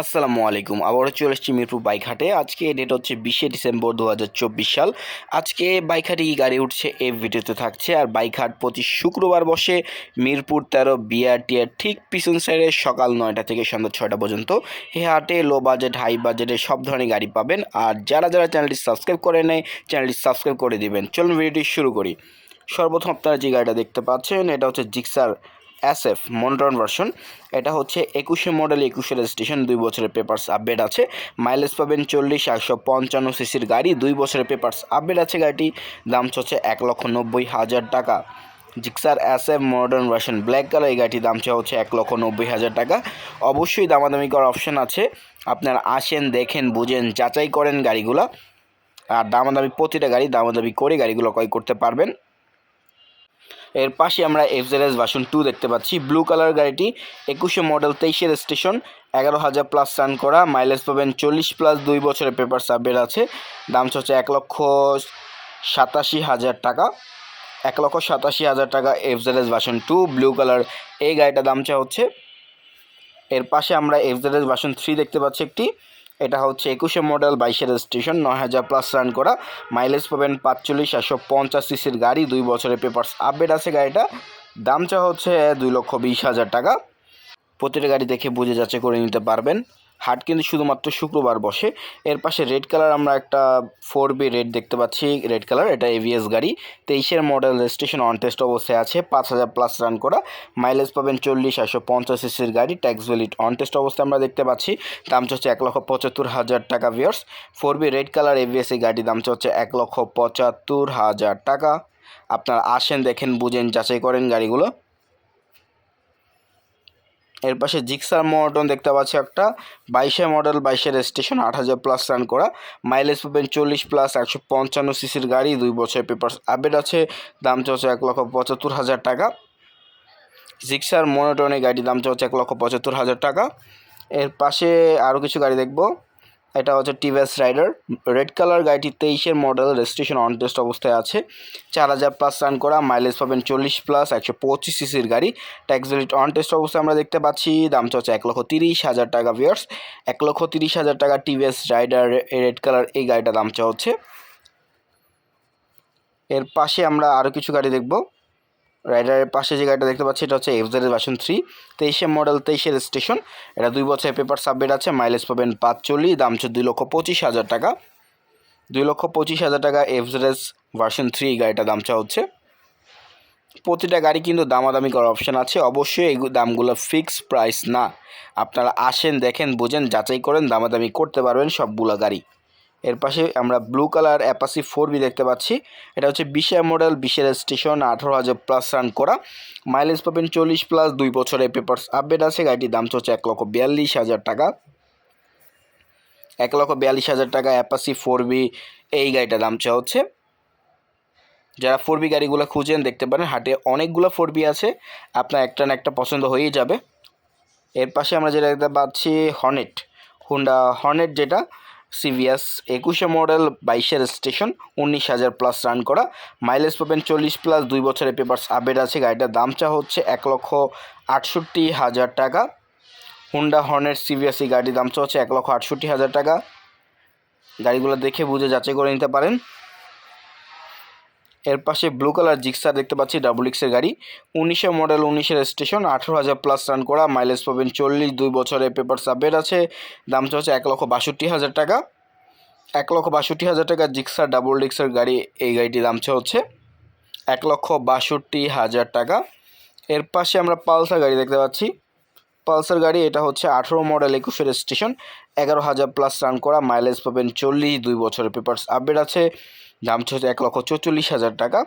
আসসালামু আলাইকুম। আবারও চলে এসেছি মিরপুর বাইক হাটে আজকে ডেট হচ্ছে বিশে ডিসেম্বর দু হাজার চব্বিশ সাল। আজকে বাইক হাটে কি গাড়ি উঠছে এই ভিডিওতে থাকছে। আর বাইক হাট প্রতি শুক্রবার বসে মিরপুর তেরো বিআরটিআর ঠিক পিছন সাইডে সকাল নয়টা থেকে সন্ধ্যা ছয়টা পর্যন্ত এই হাটে লো বাজেট হাই বাজেটে সব ধরনের গাড়ি পাবেন। আর যারা যারা চ্যানেলটি সাবস্ক্রাইব করে নেয় চ্যানেলটি সাবস্ক্রাইব করে দিবেন। চলুন ভিডিওটি শুরু করি। সর্বপ্রথম আপনারা যে গাড়িটা দেখতে পাচ্ছেন, এটা হচ্ছে Gixxer S F modern version এটা হচ্ছে একুশে মডেল একুশে রেজিস্ট্রেশন দুই বছরের পেপার্স আপডেট আছে। মাইলেজ পাবেন চল্লিশ, একশো পঞ্চান্ন সিসির গাড়ি, দুই বছরের পেপার্স আপডেট আছে গাড়িটি। দাম হচ্ছে এক লক্ষ নব্বই হাজার টাকা। Gixxer S F modern version black colour এই গাড়িটির দাম হচ্ছে এক লক্ষ নব্বই হাজার টাকা। অবশ্যই দামাদামি করার অপশন আছে। আপনারা আসেন, দেখেন, বুঝেন, যাচাই করেন গাড়িগুলো। আর দামাদামি প্রতিটা গাড়ি দামাদামি করে গাড়িগুলো ক্রয় করতে পারবেন। এর পাশে আমরা এফজেডএস ভার্সন টু দেখতে পাচ্ছি। ব্লু কালার গাড়িটি, একুশে মডেল তেইশের স্টেশন এগারো হাজার প্লাস রান করা মাইলেজ পাবেন চল্লিশ প্লাস দুই বছরের পেপার সাবমিট আছে। দাম হচ্ছে এক লক্ষ সাতাশি হাজার টাকা। এক লক্ষ সাতাশি হাজার টাকা FZS version two blue colour এই গাড়িটার দামটা হচ্ছে, এর পাশে আমরা এফজেডএস ভার্সন থ্রি দেখতে পাচ্ছি একটি। এটা হচ্ছে একুশে মডেল, বাইশের স্টেশন নয় হাজার প্লাস রান করা। মাইলেজ পাবেন পাঁচচল্লিশ, একশো পঞ্চাশ সিসির গাড়ি, দুই বছরের পেপার্স আপডেট আছে গাড়িটা। দামটা হচ্ছে দুই লক্ষ বিশ হাজার টাকা। প্রতিটা গাড়ি দেখে বুঝে যাচ্ছে করে নিতে পারবেন। হাট কিন্তু শুধুমাত্র শুক্রবার বসে। এর পাশে রেড কালার আমরা একটা ফোর বি রেড দেখতে পাচ্ছি। রেড কালার, এটা এভিএস গাড়ি। তেইশের মডেল রেজিস্ট্রেশন অন টেস্ট অবস্থায় আছে, পাঁচ হাজার প্লাস রান করা। মাইলেজ পাবেন চল্লিশ একশো পঞ্চাশ সিসির গাড়ি ট্যাক্স ভ্যালিড অন টেস্ট অবস্থায় আমরা দেখতে পাচ্ছি। দাম হচ্ছে এক লক্ষ পঁচাত্তর হাজার টাকা viewers four B red colour ABS এই গাড়ির দাম হচ্ছে এক লক্ষ পঁচাত্তর হাজার টাকা। আপনারা আসেন, দেখেন, বুঝেন, যাচাই করেন গাড়িগুলো। এর পাশে জিক্সার মডন দেখতে পাচ্ছি একটা। বাইশে মডেল, বাইশে রেজিস্ট্রেশন আট হাজার প্লাস রান করা। মাইলেজ পাবেন চল্লিশ প্লাস একশো পঞ্চান্ন সিসির গাড়ি, দুই বছর পেপার আপডেট আছে। দাম চলছে এক লক্ষ পঁচাত্তর হাজার টাকা। জিক্সার মনোটনে গাড়ি দাম চলছে এক লক্ষ পঁচাত্তর হাজার টাকা। এর পাশে আরও কিছু গাড়ি দেখব। এটা হচ্ছে টিভিএস রাইডার রেড কালার গাড়িটি তেইশের মডেল রেজিস্ট্রেশন অন টেস্ট অবস্থায় আছে। চার হাজার প্লাস রান করা মাইলেজ পাবেন চল্লিশ প্লাস একশো পঁচিশ সিসির গাড়ি। ট্যাক্স রেট অন টেস্ট অবস্থায় আমরা দেখতে পাচ্ছি, দাম চলছে এক লক্ষ তিরিশ হাজার টাকা ভিয়ার্স এক লক্ষ তিরিশ হাজার টাকা টিভিএস রাইডার রেড কালার এই গাড়িটা দামটা হচ্ছে। এর পাশে আমরা আরও কিছু গাড়ি দেখব। রাইডারের পাশে যে গাড়িটা দেখতে পাচ্ছি, এটা হচ্ছে এফজেডের ভার্সন থ্রি তেইশে মডেল তেইশের স্টেশন এটা দুই বছরের পেপার সাবমিট আছে মাইলেজ পাবেন পাঁচচল্লিশ, দাম হচ্ছে দুই লক্ষ পঁচিশ হাজার টাকা। দুই লক্ষ পঁচিশ হাজার টাকা এফজেডেস ভার্সন থ্রি গাড়িটার দামটা হচ্ছে। প্রতিটা গাড়ি কিন্তু দামাদামি করার অপশান আছে, অবশ্যই এই দামগুলো ফিক্স প্রাইস না। আপনারা আসেন, দেখেন, বোঝেন, যাচাই করেন, দামাদামি করতে পারবেন সবগুলো গাড়ি। এর পাশে আমরা blue colour Apache four B দেখতে পাচ্ছি। এটা হচ্ছে বিশে মডেল বিশের স্টেশন আঠারো হাজার প্লাস রান করা। মাইলেজ পাবেন চল্লিশ প্লাস দুই বছরের পেপার্স আপডেট আছে, গাড়িটির দাম হচ্ছে এক লক্ষ বিয়াল্লিশ হাজার টাকা। এক লক্ষ বিয়াল্লিশ হাজার টাকা অ্যাপাসি ফোর বি এই গাড়িটার দাম চা হচ্ছে। যারা ফোর বি গাড়িগুলো খুঁজেন, দেখতে পারেন, হাটে অনেকগুলো ফোর বি আছে। আপনার একটা না একটা পছন্দ হয়েই যাবে। এর পাশে আমরা যেটা দেখতে পাচ্ছি হর্নেট হুন্ডা হর্নেট যেটা সিভিএস একুশে মডেল, বাইশের স্টেশন, উনিশ হাজার প্লাস রান করা। মাইলেজ পাবেন চল্লিশ প্লাস দুই বছরের পেপার্স আপডেট আছে। গাড়িটার দাম চা হচ্ছে এক লক্ষ আটষট্টি হাজার টাকা। হুন্ডা হর্নের সিভিএস এই দাম চা হচ্ছে এক লক্ষ আটষট্টি হাজার টাকা। গাড়িগুলো দেখে বুঝে যাচাই করে নিতে পারেন। এর পাশে ব্লু কালার জিক্সার দেখতে পাচ্ছি ডাবল এক্সের গাড়ি। উনিশে মডেল উনিশের স্টেশন আঠেরো হাজার প্লাস রান করা মাইলেজ পাবেন চল্লিশ, দুই বছরের পেপার সাবমিট আছে। দামটা হচ্ছে এক লক্ষ বাষট্টি হাজার টাকা। এক লক্ষ বাষট্টি হাজার টাকা জিক্সার ডাবল ডিক্সের গাড়ি, এই গাড়িটির দামটা হচ্ছে এক লক্ষ বাষট্টি হাজার টাকা। এর পাশে আমরা পালসার গাড়ি দেখতে পাচ্ছি। পালসার গাড়ি, এটা হচ্ছে আঠেরো মডেল একুশের স্টেশন এগারো হাজার প্লাস রান করা মাইলেজ পাবেন চল্লিশ, দুই বছরের পেপার্স আপডেট আছে। দাম হচ্ছে এক লক্ষ চৌচল্লিশ হাজার টাকা।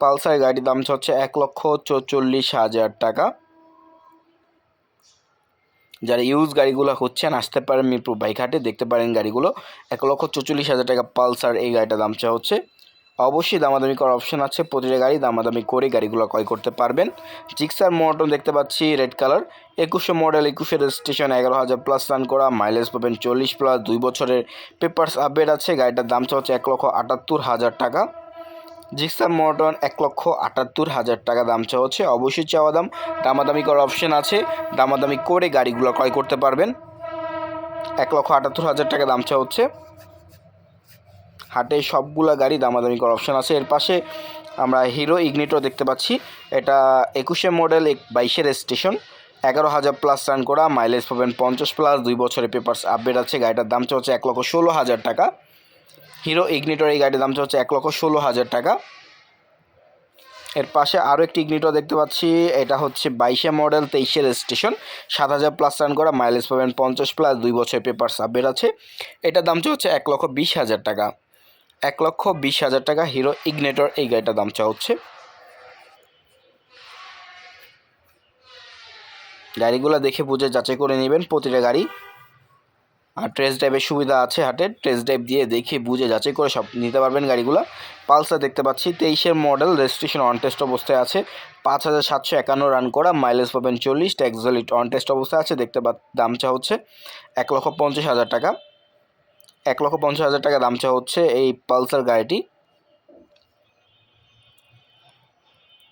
পালসার গাড়ির দাম হচ্ছে এক লক্ষ চৌচল্লিশ হাজার টাকা। যারা ইউজ গাড়িগুলো হচ্ছেন আসতে পারেন মিরপুর বাইক হাটে দেখতে পারেন গাড়িগুলো। এক লক্ষ চৌচল্লিশ হাজার টাকা পালসার এই গাড়িটার দাম হচ্ছে অবশ্যই দামাদামি করার অপশন আছে। প্রতিটা গাড়ি দামাদামি করে গাড়িগুলো ক্রয় করতে পারবেন। জিক্সার মোটন দেখতে পাচ্ছি রেড কালার একুশে মডেল একুশে রেজিস্ট্রেশন এগারো হাজার প্লাস রান করা। মাইলেজ পাবেন চল্লিশ প্লাস দুই বছরের পেপার্স আপডেট আছে। গাড়িটার দাম হচ্ছে এক লক্ষ আটাত্তর হাজার টাকা। জিক্সার মোটন এক লক্ষ আটাত্তর হাজার টাকা দাম চাওয়া হচ্ছে অবশ্যই চাওয়া দাম। দামাদামি করার অপশন আছে। দামাদামি করে গাড়িগুলো ক্রয় করতে পারবেন। এক লক্ষ আটাত্তর হাজার টাকা দাম চাওয়া হচ্ছে হাটে সবগুলা গাড়ি দামাদামি করার অপশান আছে। এর পাশে আমরা হিরো ইগনিটো দেখতে পাচ্ছি। এটা একুশে মডেল এক বাইশের স্টেশন এগারো হাজার প্লাস রান করা মাইলেজ পাবেন পঞ্চাশ প্লাস দুই বছরের পেপার্স আপডেট আছে। গাড়িটার দাম হচ্ছে এক লক্ষ ষোলো হাজার টাকা। হিরো ইগনিটোর এই গাড়ির দাম হচ্ছে এক লক্ষ ষোলো হাজার টাকা। এর পাশে আরও একটি ইগনিটো দেখতে পাচ্ছি। এটা হচ্ছে বাইশে মডেল তেইশের স্টেশন সাত হাজার প্লাস রান করা মাইলেজ পাবেন পঞ্চাশ প্লাস দুই বছর পেপার সাবমিট আছে। এটার দাম হচ্ছে এক লক্ষ বিশ হাজার টাকা। এক লক্ষ বিশ হাজার টাকা হিরো ইগনেটর এই গাড়িটার দাম চা হচ্ছে। গাড়িগুলো দেখে বুঝে যাচাই করে নেবেন প্রতিটা গাড়ি। আর ট্রেস ড্রাইভের সুবিধা আছে হাটে। ট্রেস ড্রাইভ দিয়ে দেখে বুঝে যাচাই করে সব নিতে পারবেন গাড়িগুলো। পালসার দেখতে পাচ্ছি, তেইশের মডেল রেজিস্ট্রেশন অন টেস্ট অবস্থায় আছে। পাঁচ হাজার সাতশো একান্ন রান করা মাইলেজ পাবেন চল্লিশ ট্যাক্সলিট অন টেস্ট অবস্থায় আছে। দেখতে পা দাম চা হচ্ছে এক লক্ষ পঞ্চাশ হাজার টাকা। এক লক্ষ পঞ্চাশ হাজার টাকা দাম চা হচ্ছে এই পালসার গাড়িটি।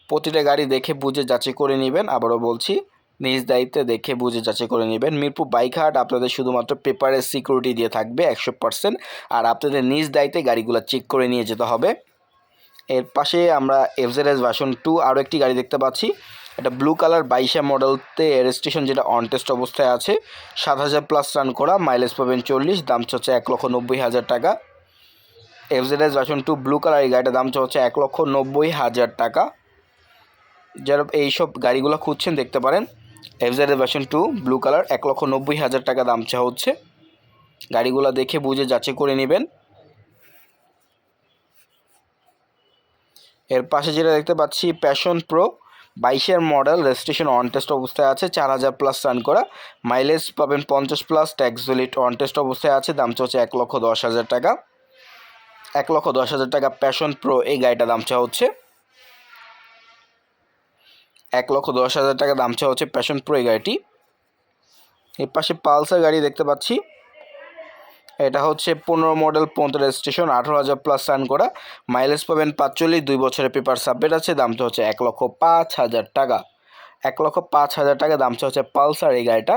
প্রতিটা গাড়ি দেখে বুঝে যাচাই করে নেবেন। আবারও বলছি, নিজ দায়িত্বে দেখে বুঝে যাচাই করে নেবেন। মিরপুর বাইক হাট আপনাদের শুধুমাত্র পেপারের সিকিউরিটি দিয়ে থাকবে একশো পার্সেন্ট আর আপনাদের নিজ দায়িত্বে গাড়িগুলো চেক করে নিয়ে যেতে হবে। এর পাশে আমরা এফজেডএস ভার্সন টু আরও একটি গাড়ি দেখতে পাচ্ছি। এটা ব্লু কালার বাইশে মডেলতে রেজিস্ট্রেশন যেটা অন টেস্ট অবস্থায় আছে, সাত হাজার প্লাস রান করা মাইলেজ পাবেন চল্লিশ, দাম হচ্ছে এক লক্ষ নব্বই হাজার টাকা। FZS version two blue colour এই গাড়িটার দাম হচ্ছে এক লক্ষ নব্বই হাজার টাকা। যারা এইসব গাড়িগুলো খুঁজছেন দেখতে পারেন FZ version two blue colour এক লক্ষ নব্বই হাজার টাকা দাম চা হচ্ছে। গাড়িগুলো দেখে বুঝে যাচাই করে নেবেন। এর পাশে যেটা দেখতে পাচ্ছি প্যাশন প্রো বাইশের মডেল রেজিস্ট্রেশন অন টেস্ট অবস্থায় আছে, চার হাজার প্লাস রান করা। মাইলেজ পাবেন পঞ্চাশ plus tax valid on test অবস্থায় আছে, দাম হচ্ছে এক লক্ষ দশ হাজার টাকা। এক লক্ষ দশ হাজার টাকা প্যাশন প্রো এই গাড়িটা দাম চা হচ্ছে। এক লক্ষ দশ হাজার টাকা দাম চাওয়া হচ্ছে প্যাশন প্রো এই গাড়িটি। এর পাশে পালসার গাড়ি দেখতে পাচ্ছি। এটা হচ্ছে পনেরো মডেল, পনেরো রেজিস্ট্রেশন, আঠারো হাজার প্লাস রান করা। মাইলেজ পাবেন পাঁচচল্লিশ, দুই বছরের পেপার সাবমিট আছে দামটা হচ্ছে এক লক্ষ পাঁচ হাজার টাকা। এক লক্ষ পাঁচ হাজার টাকা দামটা হচ্ছে পালসার এই গাড়িটা।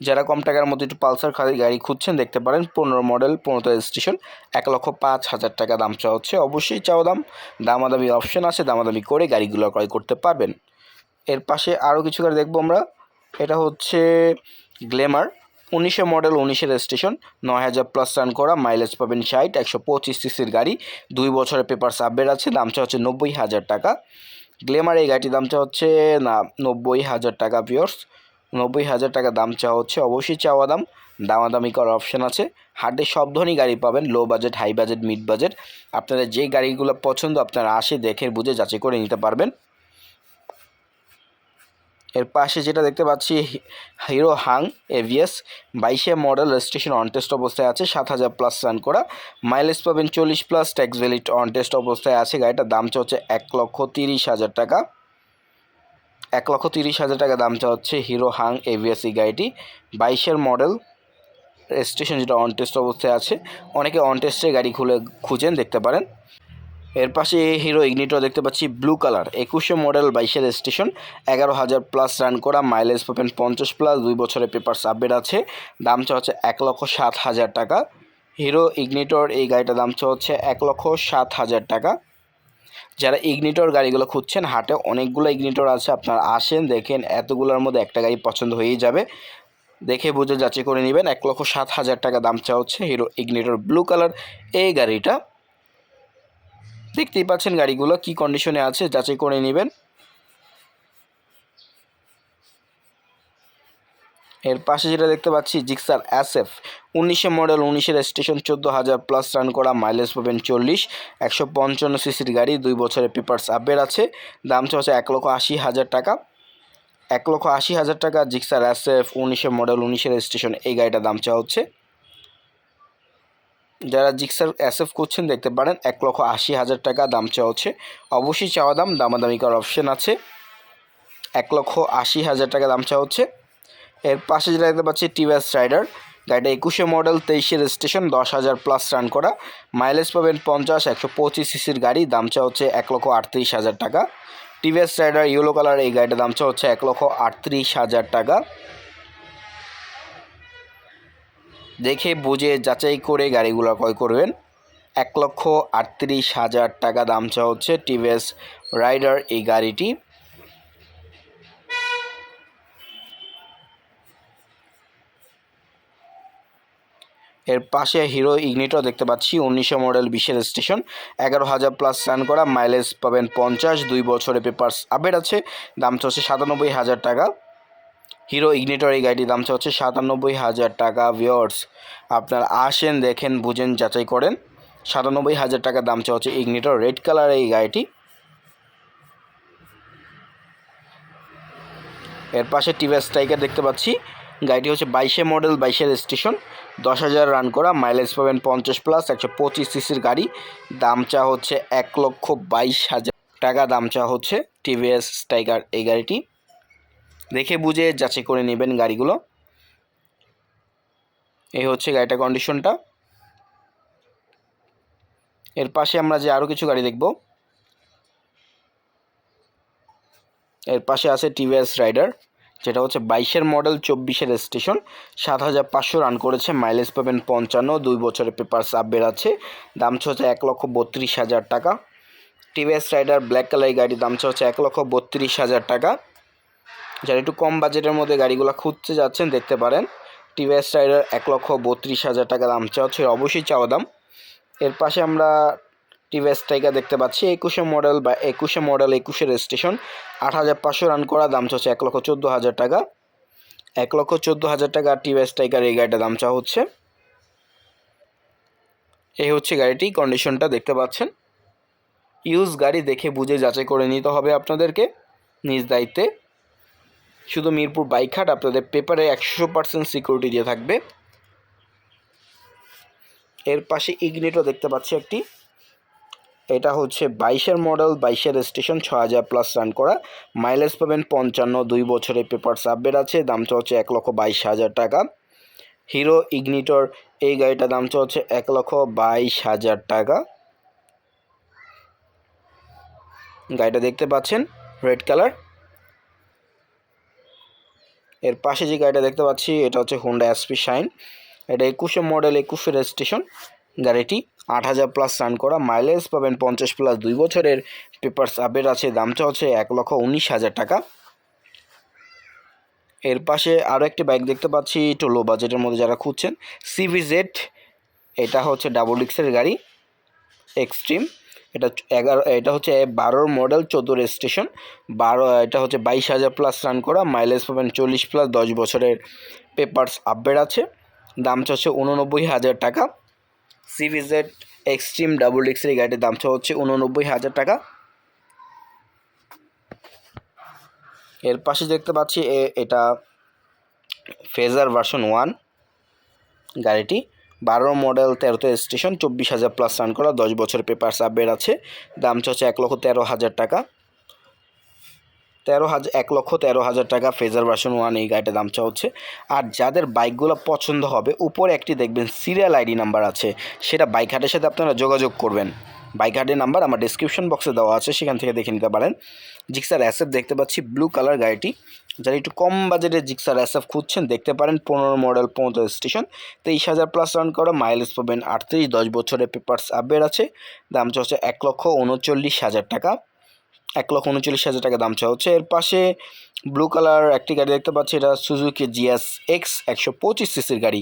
যারা কম টাকার মধ্যে একটু পালসার খালি গাড়ি খুঁজছেন, দেখতে পারেন পনেরো মডেল পনেরো রেজিস্ট্রেশন, এক লক্ষ পাঁচ হাজার টাকা দাম চাওয়া হচ্ছে। অবশ্যই চাও দাম, দামাদামি অপশন আছে, দামাদামি করে গাড়িগুলো ক্রয় করতে পারবেন। এর পাশে আরও কিছু গাড়ি দেখব আমরা। এটা হচ্ছে গ্লেমার উনিশে মডেল, উনিশে রেজিস্ট্রেশন, নয় হাজার প্লাস রান করা মাইলেজ পাবেন ষাট, একশো পঁচিশ সিসির গাড়ি। দুই বছরের পেপার সাববের আছে, দামটা হচ্ছে নব্বই হাজার টাকা। গ্লেমার এই গাড়িটির দামটা হচ্ছে, না, নব্বই হাজার টাকা পিওর্স নব্বই হাজার টাকা দাম চাওয়া হচ্ছে অবশ্যই চাওয়া দাম। দামাদামি করার অপশান আছে। হাটে সব ধরনের গাড়ি পাবেন low budget high budget mid budget আপনাদের যে গাড়িগুলো পছন্দ, আপনারা আসে দেখে, বুঝে, যাচাই করে নিতে পারবেন। এর পাশে যেটা দেখতে পাচ্ছি, হিরো হাং এভিএস, বাইশে মডেল রেজিস্ট্রেশন অন টেস্ট অবস্থায় আছে, সাত হাজার প্লাস রান করা। মাইলেজ পাবেন চল্লিশ plus tax valid on test অবস্থায় আছে। গাড়িটার দাম হচ্ছে এক লক্ষ তিরিশ হাজার টাকা। এক লক্ষ তিরিশ হাজার টাকা দামটা হচ্ছে হিরো হাং এভিএস এই গাড়িটি। বাইশের মডেল রেজিস্ট্রেশন যেটা অন টেস্ট অবস্থায় আছে, অনেকে অন টেস্টে গাড়ি খুলে খুঁজেন, দেখতে পারেন। এর পাশে হিরো ইগনিটো দেখতে পাচ্ছি, ব্লু কালার। একুশে মডেল বাইশের স্টেশন এগারো হাজার প্লাস রান করা, মাইলেজ পাবেন পঞ্চাশ প্লাস, দুই বছরের পেপার সাবমিট আছে। দামটা হচ্ছে এক লক্ষ সাত হাজার টাকা। হিরো ইগনিটর এই গাড়িটার দাম হচ্ছে এক লক্ষ সাত হাজার টাকা। যারা ইগনিটর গাড়িগুলো খুঁজছেন, হাটে অনেকগুলো ইগনিটর আছে, আপনারা আসেন, দেখেন, এতগুলোর মধ্যে একটা গাড়ি পছন্দ হয়েই যাবে। দেখে বুঝে যাচাই করে নেবেন, এক লক্ষ সাত হাজার টাকা দাম চা হচ্ছে হিরো ইগনিটর ব্লু কালার এই গাড়িটা। দেখতেই পাচ্ছেন গাড়িগুলো কি কন্ডিশনে আছে, যাচাই করে নেবেন। এর পাশে যেটা দেখতে পাচ্ছি জিক্সার এফ উনিশে মডেল উনিশের স্টেশন চোদ্দ হাজার প্লাস রান করা মাইলেজ পাবেন চল্লিশ। একশো পঞ্চান্ন সিসির গাড়ি, দুই বছরের পেপার্স আপডেট আছে। দাম হচ্ছে এক লক্ষ আশি হাজার টাকা। এক লক্ষ আশি হাজার টাকা জিক্সার এফ উনিশে মডেল উনিশের স্টেশন এই গাড়িটার দাম চাওয়া হচ্ছে। যারা জিক্সার এসএফ করছেন, দেখতে পারেন, এক লক্ষ আশি হাজার টাকা দাম চাওয়া হচ্ছে। অবশ্যই চাওয়া দাম, দামাদামি করার অপশন আছে। এক লক্ষ আশি হাজার টাকা দাম চাওয়া হচ্ছে। এর পাশে যেটা দেখতে পাচ্ছি, টিভিএস রাইডার। গাড়িটা একুশে মডেল, তেইশের স্টেশন দশ হাজার প্লাস রান করা। মাইলেজ পাবেন পঞ্চাশ, একশো পঁচিশ সিসির গাড়ি, দাম চা হচ্ছে এক লক্ষ আটত্রিশ হাজার টাকা। টিভিএস রাইডার, ইয়েলো কালার এই গাড়িটার দাম চা হচ্ছে এক লক্ষ আটত্রিশ হাজার টাকা। দেখে, বুঝে, যাচাই করে গাড়িগুলো ক্রয় করবেন। এক লক্ষ আটত্রিশ হাজার টাকা দাম চা হচ্ছে টিভিএস রাইডার এই গাড়িটি। এর পাশে হিরো ইগনিটো দেখতে পাচ্ছি উনিশশো মডেল বিশের স্টেশন। এগারো হাজার প্লাস রান করা, মাইলেজ পাবেন পঞ্চাশ, দুই বছরে পেপার্স আপডেট আছে, দাম হচ্ছে সাতানব্বই হাজার টাকা। হিরো ইগনিটর এই গাড়িটির দাম হচ্ছে সাতানব্বই হাজার টাকা। ভিওর্স আপনারা আসেন, দেখেন, বুঝেন, যাচাই করেন। সাতানব্বই হাজার টাকা দাম হচ্ছে ইগনিটর। রেড কালার এই গাড়িটি। এর পাশে টিভিএস স্ট্রাইকার দেখতে পাচ্ছি। গাড়িটি হচ্ছে বাইশে মডেল, বাইশের স্টেশন। দশ হাজার রান করা, মাইলেজ পাবেন পঞ্চাশ প্লাস, একশো পঁচিশ সিসির গাড়ি। দাম চা হচ্ছে এক লক্ষ বাইশ হাজার টাকা। দাম চা হচ্ছে টিভিএস স্ট্রাইকার এই গাড়িটি। দেখে বুঝে যাচাই করে নেবেন গাড়িগুলো। এই হচ্ছে গাড়িটার কন্ডিশনটা এর পাশে আমরা যে আরও কিছু গাড়ি দেখব। এর পাশে আছে টিভিএস রাইডার যেটা হচ্ছে বাইশের মডেল, চব্বিশের স্টেশন সাত হাজার পাঁচশো রান করেছে মাইলেজ পাবেন পঞ্চান্ন, দুই বছরের পেপার সাব বেরাচ্ছে দাম হচ্ছে এক লক্ষ বত্রিশ হাজার টাকা। টিভিএস রাইডার ব্ল্যাক কালারের গাড়ির দাম হচ্ছে এক লক্ষ বত্রিশ হাজার টাকা। যারা একটু কম বাজেটের মধ্যে গাড়িগুলো খুঁজতে যাচ্ছেন, দেখতে পারেন। টিভিএস রাইডার এক লক্ষ বত্রিশ হাজার টাকা দাম চাওয়া হচ্ছে, অবশ্যই চাওয়া দাম। এর পাশে আমরা টিভিএস টাইগার দেখতে পাচ্ছি, একুশে মডেল বা একুশে মডেল একুশের স্টেশন আট হাজার পাঁচশো রান করা দাম হচ্ছে, এক লক্ষ চোদ্দ হাজার টাকা। এক লক্ষ চোদ্দ হাজার টাকা টিভিএস টাইগার এই গাড়িটা দাম চাওয়া হচ্ছে। এই হচ্ছে গাড়িটি কন্ডিশনটা দেখতে পাচ্ছেন। ইউজ গাড়ি দেখে বুঝে যাচাই করে নিতে হবে আপনাদেরকে, নিজ দায়িত্বে। শুধু মিরপুর বাইকহাট আপনাদের পেপারে একশো পার্সেন্ট সিকিউরিটি দিয়ে থাকবে। এর পাশে ইগনিটও দেখতে পাচ্ছি একটি। এটা হচ্ছে বাইশের মডেল বাইশের স্টেশন ছ হাজার প্লাস রান করা। মাইলেজ পাবেন পঞ্চান্ন, দুই বছরে পেপার সাববের আছে দামটা হচ্ছে এক লক্ষ বাইশ হাজার টাকা। হিরো ইগনিটর এই গাড়িটার দামটা হচ্ছে এক লক্ষ বাইশ হাজার টাকা। গাড়িটা দেখতে পাচ্ছেন রেড কালার এর পাশে যে গাড়িটা দেখতে পাচ্ছি, এটা হচ্ছে হোন্ডা এসপি শাইন এটা একুশে মডেল একুশে রেজিস্ট্রেশন গাড়িটি আট হাজার প্লাস রান করা। মাইলেজ পাবেন পঞ্চাশ প্লাস দুই বছরের। পেপারস আপডেট আছে, দামটা হচ্ছে এক লক্ষ উনিশ হাজার টাকা। এর পাশে আরও একটি বাইক দেখতে পাচ্ছি, একটু লো বাজেটের মধ্যে যারা খুঁজছেন। সিভিজেড এটা হচ্ছে ডাবল ডিক্সের গাড়ি। এক্সট্রিম এটা এগারো, এটা হচ্ছে বারোর মডেল চোদ্দ স্টেশন বারো, এটা হচ্ছে বাইশ হাজার প্লাস রান করা মাইলেজ পাবেন চল্লিশ প্লাস দশ বছরের পেপারস আপডেট আছে। দামটা হচ্ছে উননব্বই হাজার টাকা। সিভিজেড এক্সট্রিম ডাবল ডিক্সের গাড়িটির দামটা হচ্ছে উননব্বই হাজার টাকা। এর পাশে দেখতে পাচ্ছি এটা ফেজার ভার্সন ওয়ান গাড়িটি। বারো মডেল তেরোতে স্টেশন চব্বিশ হাজার প্লাস রান করা, দশ বছর পেপার সাববের আছে। দামটা হচ্ছে এক লক্ষ তেরো হাজার টাকা। তেরো হাজার এক লক্ষ তেরো হাজার টাকা ফেজার ভার্সন ওয়ান এই গাড়িটার দামটা হচ্ছে আর যাদের বাইকগুলো পছন্দ হবে, উপরে একটি দেখবেন সিরিয়াল আইডি নাম্বার আছে। সেটা বাইক হাটের সাথে আপনারা যোগাযোগ করবেন। বাইক হাটের নাম্বার আমার ডিসক্রিপশন বক্সে দেওয়া আছে, সেখান থেকে দেখে নিতে পারেন। জিক্সার অ্যাসেপ দেখতে পাচ্ছি ব্লু কালার গাড়িটি। যারা একটু কম বাজেটের জিক্সার অ্যাসেপ খুঁজছেন, দেখতে পারেন পনেরো মডেল, পনেরো স্টেশন, তেইশ হাজার প্লাস রান করা মাইলেজ পাবেন আটত্রিশ, দশ বছরের পেপার্স আপডেট আছে, দাম হচ্ছে এক লক্ষ উনচল্লিশ হাজার টাকা। এক লক্ষ উনচল্লিশ হাজার টাকা দাম চাওয়া হচ্ছে। এর পাশে ব্লু কালার একটি গাড়ি দেখতে পাচ্ছি, এটা সুজুকি জিএস এক্স একশো পঁচিশ সিসির গাড়ি।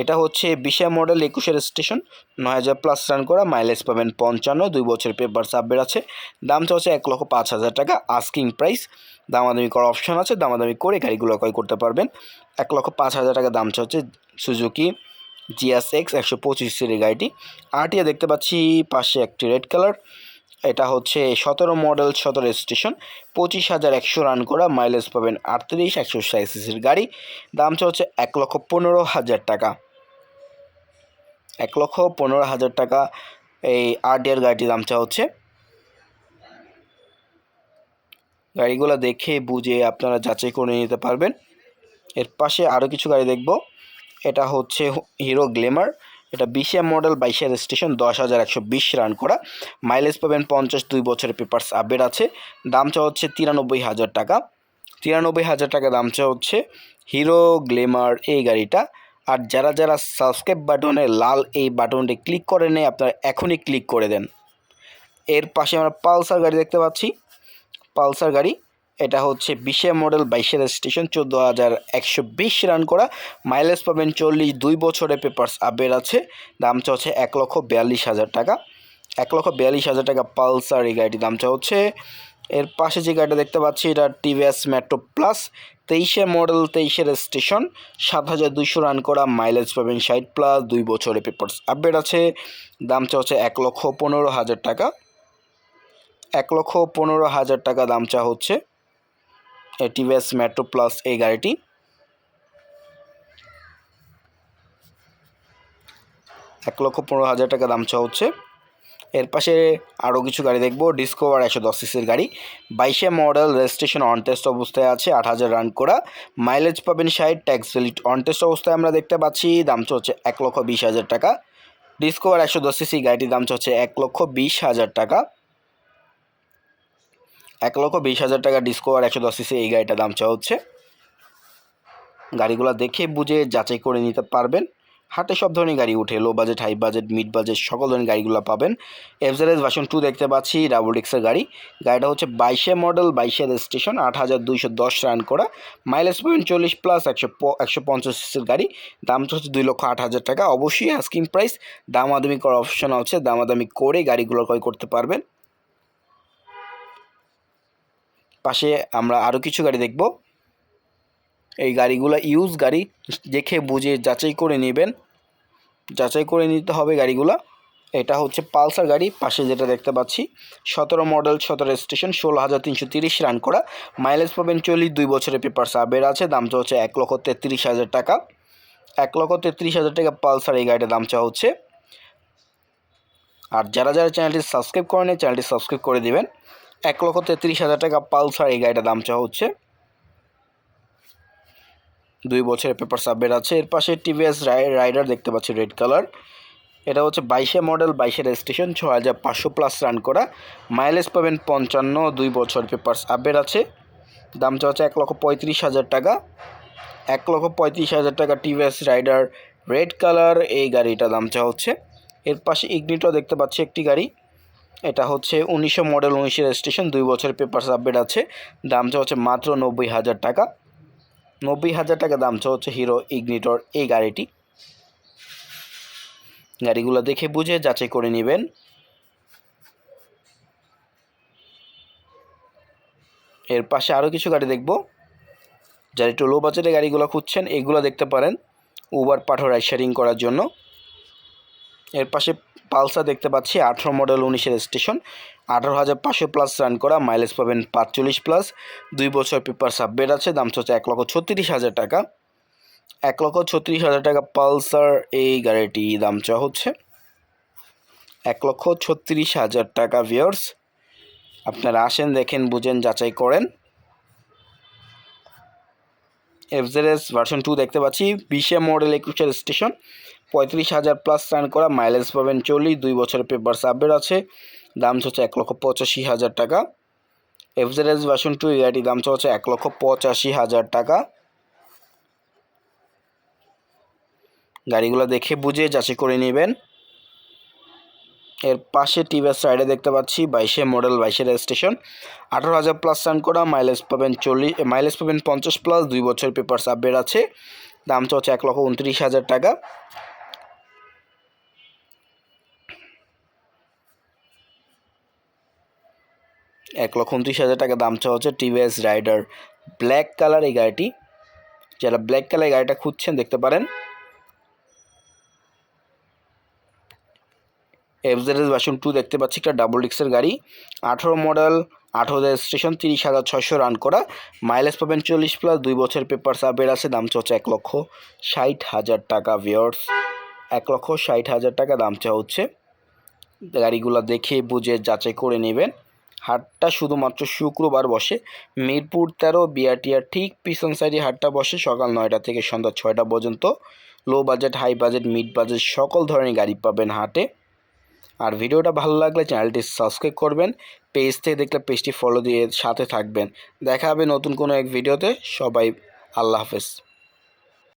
এটা হচ্ছে বিশা মডেল একুশের স্টেশন নয় হাজার প্লাস রান করা মাইলেজ পাবেন পঞ্চান্ন, দুই বছর পেপার সাববের আছে। দাম হচ্ছে এক লক্ষ পাঁচ হাজার টাকা আস্কিং প্রাইস দামাদামি করার অপশন আছে, দামাদামি করে গাড়িগুলো ক্রয় করতে পারবেন। এক লক্ষ পাঁচ হাজার টাকা দাম হচ্ছে সুজুকি জিএস এক্স একশো পঁচিশ সিসির গাড়িটি। আরটিয়া দেখতে পাচ্ছি পাশে একটি রেড কালার। এটা হচ্ছে সতেরো মডেল, সতেরো স্টেশন। পঁচিশ হাজার একশো রান করা মাইলেজ পাবেন আটত্রিশ, একশো ষাট সিসির গাড়ি। দামটা হচ্ছে এক লক্ষ পনেরো হাজার টাকা। এক লক্ষ পনেরো হাজার টাকা এই আরডিআর গাড়িটির দামটা হচ্ছে গাড়িগুলো দেখে বুঝে আপনারা যাচাই করে নিতে পারবেন। এর পাশে আরও কিছু গাড়ি দেখব। এটা হচ্ছে হিরো গ্লেমার এটা বিশে মডেল বাইশের স্টেশন দশ হাজার একশো বিশ রান করা। মাইলেজ পাবেন পঞ্চাশ, দুই বছরের পেপার্স আপডেট আছে। দামটা হচ্ছে তিরানব্বই হাজার টাকা। তিরানব্বই হাজার টাকা দামটা হচ্ছে হিরো গ্লেমার এই গাড়িটা। আর যারা যারা সাবস্ক্রাইব বাটনে লাল এই বাটনটি ক্লিক করে নেয়, আপনারা এখনই ক্লিক করে দেন। এর পাশে আমরা পালসার গাড়ি দেখতে পাচ্ছি। পালসার গাড়ি। এটা হচ্ছে বিশে মডেল বাইশের স্টেশন চোদ্দ হাজার একশো বিশ রান করা। মাইলেজ পাবেন চল্লিশ দুই বছরের পেপার্স আপের আছে। দামটা হচ্ছে এক লক্ষ বিয়াল্লিশ হাজার টাকা। এক লক্ষ বিয়াল্লিশ হাজার টাকা পালসার এই গাড়িটির দামটা হচ্ছে। এর পাশে যে গাড়িটা দেখতে পাচ্ছি, এটা টিভিএস মেট্রো প্লাস। তেইশে মডেল তেইশের স্টেশন সাত হাজার দুইশো রান করা। মাইলেজ পাবেন ষাট প্লাস দুই বছরের পেপার্স আপডেট আছে। দামটা হচ্ছে এক লক্ষ পনেরো হাজার টাকা। এক লক্ষ পনেরো হাজার টাকা দাম চা হচ্ছে টিভিএস মেট্রো প্লাস এই গাড়িটি। এক লক্ষ পনেরো হাজার টাকা দাম চা হচ্ছে। এর পাশে আরও কিছু গাড়ি দেখব ডিসকভার একশো দশ সিসির গাড়ি। বাইশে মডেল রেজিস্ট্রেশন অন টেস্ট অবস্থায় আছে, আট হাজার রান করা। মাইলেজ পাবেন ষাট, ট্যাক্স ভ্যালিড অন টেস্ট অবস্থায় আমরা দেখতে পাচ্ছি, দাম হচ্ছে এক লক্ষ বিশ হাজার টাকা। ডিসকভার একশো দশ সিসি গাড়িটির দাম হচ্ছে এক লক্ষ বিশ হাজার টাকা। এক লক্ষ বিশ হাজার টাকা ডিসকভার একশো দশ সিসি এই গাড়িটার দাম চাওয়া হচ্ছে। গাড়িগুলো দেখে বুঝে যাচাই করে নিতে পারবেন। হাটে সব ধরনের গাড়ি উঠে low budget high budget mid budget সকল ধরনের গাড়িগুলো পাবেন। এফজারেজ ভার্সন টু দেখতে পাচ্ছি ডাবল ডিক্সের গাড়ি। গাড়িটা হচ্ছে বাইশে মডেল বাইশে রেজিস্ট্রেশন আট হাজার দুইশো দশ রান করা। মাইলেজ পাবেন চল্লিশ প্লাস একশো একশো পঞ্চাশ সিসির গাড়ি। দামটা হচ্ছে দুই লক্ষ আট হাজার টাকা। অবশ্যই আস্কিং প্রাইস দামাদামি করার অপশন আছে। দামাদামি করে গাড়িগুলো ক্রয় করতে পারবেন। পাশে আমরা আরও কিছু গাড়ি দেখব। এই গাড়িগুলো ইউজ গাড়ি দেখে বুঝে যাচাই করে নেবেন। যাচাই করে নিতে হবে গাড়িগুলো। এটা হচ্ছে পালসার গাড়ি, পাশে যেটা দেখতে পাচ্ছি, সতেরো মডেল, সতেরো স্টেশন, ষোলো হাজার তিনশো তিরিশ রান করা। মাইলেজ পাবেন চল্লিশ, দুই বছরের পেপার সাবের আছে দামটা হচ্ছে এক লক্ষ তেত্রিশ হাজার টাকা। এক লক্ষ তেত্রিশ হাজার টাকা পালসার এই গাড়িটার দাম চাওয়া হচ্ছে। আর যারা যারা চ্যানেলটি সাবস্ক্রাইব করেন চ্যানেলটি সাবস্ক্রাইব করে দিবেন। এক লক্ষ তেত্রিশ হাজার টাকা পালসার এই গাড়িটার দাম চাওয়া হচ্ছে। দুই বছরের পেপার সাবমিট আছে। এর পাশে টিভিএস রাইডার দেখতে পাচ্ছি রেড কালার এটা হচ্ছে বাইশে মডেল বাইশে রেজিস্ট্রেশন ছ হাজার পাঁচশো প্লাস রান করা। মাইলেজ পাবেন পঞ্চান্ন, দুই বছর পেপার আপডেট আছে। দাম চাওয়া হচ্ছে এক লক্ষ পঁয়ত্রিশ হাজার টাকা। এক লক্ষ পঁয়ত্রিশ হাজার টাকা টিভিএস রাইডার রেড কালার এই গাড়িটা দামটা হচ্ছে। এর পাশে ইগনিটো দেখতে পাচ্ছি একটি গাড়ি। এটা হচ্ছে উনিশশো মডেল উনিশশো রেজিস্ট্রেশন, দুই বছরের পেপার আপডেট আছে। দামটা হচ্ছে মাত্র নব্বই হাজার টাকা। নব্বই হাজার টাকা দামটা হচ্ছে হিরো ইগনিটর এই গাড়িটি। গাড়িগুলো দেখে বুঝে যাচাই করে নেবেন। এর পাশে আরও কিছু গাড়ি দেখব। যারা একটু লো বাজেটে গাড়িগুলো খুঁজছেন, এগুলো দেখতে পারেন। উবার পাঠো রাইড শেয়ারিং করার জন্য। এর পাশে পালসার দেখতে পাচ্ছি, আঠেরো মডেল উনিশের স্টেশন আঠারো হাজার পাঁচশো প্লাস রান করা মাইলেজ পাবেন পাঁচচল্লিশ প্লাস দুই বছর পেপার সাববেট আছে, দাম হচ্ছে এক লক্ষ ছত্রিশ হাজার টাকা। এক লক্ষ ছত্রিশ হাজার টাকা পালসার, এই গাড়িটি দাম চা হচ্ছে এক লক্ষ ছত্রিশ হাজার টাকা ভিওর্স আপনারা আসেন, দেখেন, বুঝেন, যাচাই করেন। এফজেরেস ভার্সন টু দেখতে পাচ্ছি, বিশে মডেল একুশের স্টেশন পঁয়ত্রিশ হাজার প্লাস রান করা মাইলেজ পাবেন চল্লিশ, দুই বছরের পেপার সাববের আছে। দাম হচ্ছে এক লক্ষ পঁচাশি হাজার টাকা। এফজেরেস ভার্সন টু এই দাম হচ্ছে এক লক্ষ পঁচাশি হাজার টাকা। গাড়িগুলো দেখে বুঝে যাচাই করে নেবেন। এর পাশে টিভিএস সাইডে দেখতে পাচ্ছি, বাইশে মডেল বাইশে রেজিস্ট্রেশন আঠারো হাজার প্লাস রান করা মাইলেজ পাবেন চল্লিশ মাইলেজ পাবেন পঞ্চাশ প্লাস দুই বছর পেপার সাববের আছে। দাম হচ্ছে এক লক্ষ উনত্রিশ হাজার টাকা। এক লক্ষ উনত্রিশ হাজার টাকা দাম চাওয়া হচ্ছে টিভিএস রাইডার। ব্ল্যাক কালার এই গাড়িটি। যারা ব্ল্যাক কালার গাড়িটা খুঁজছেন, দেখতে পারেন। এফজেডএস ভার্সন টু দেখতে পাচ্ছি, একটা ডাবল ডিক্সের গাড়ি। আঠেরো মডেল আঠেরো স্টেশন তিরিশ হাজার ছয়শো রান করা। মাইলেজ পাবেন চল্লিশ প্লাস দুই বছর পেপার সাবের আছে, দাম হচ্ছে এক লক্ষ ষাট হাজার টাকা ভিওর্স এক লক্ষ ষাট হাজার টাকা দাম চা হচ্ছে। গাড়িগুলো দেখে, বুঝে, যাচাই করে নেবেন। হাটটা শুধুমাত্র শুক্রবার বসে। মিরপুর তেরো, বিআরটিআর ঠিক পিছন সাইডে হাটটা বসে সকাল নয়টা থেকে সন্ধ্যা ছয়টা পর্যন্ত। Low budget high budget mid budget সকল ধরনের গাড়ি পাবেন হাটে। আর ভিডিওটা ভালো লাগলে চ্যানেলটি সাবস্ক্রাইব করবেন পেজ থেকে দেখলে পেজটি ফলো দিয়ে সাথে থাকবেন। দেখা হবে নতুন কোনো এক ভিডিওতে সবাই আল্লাহ হাফেজ।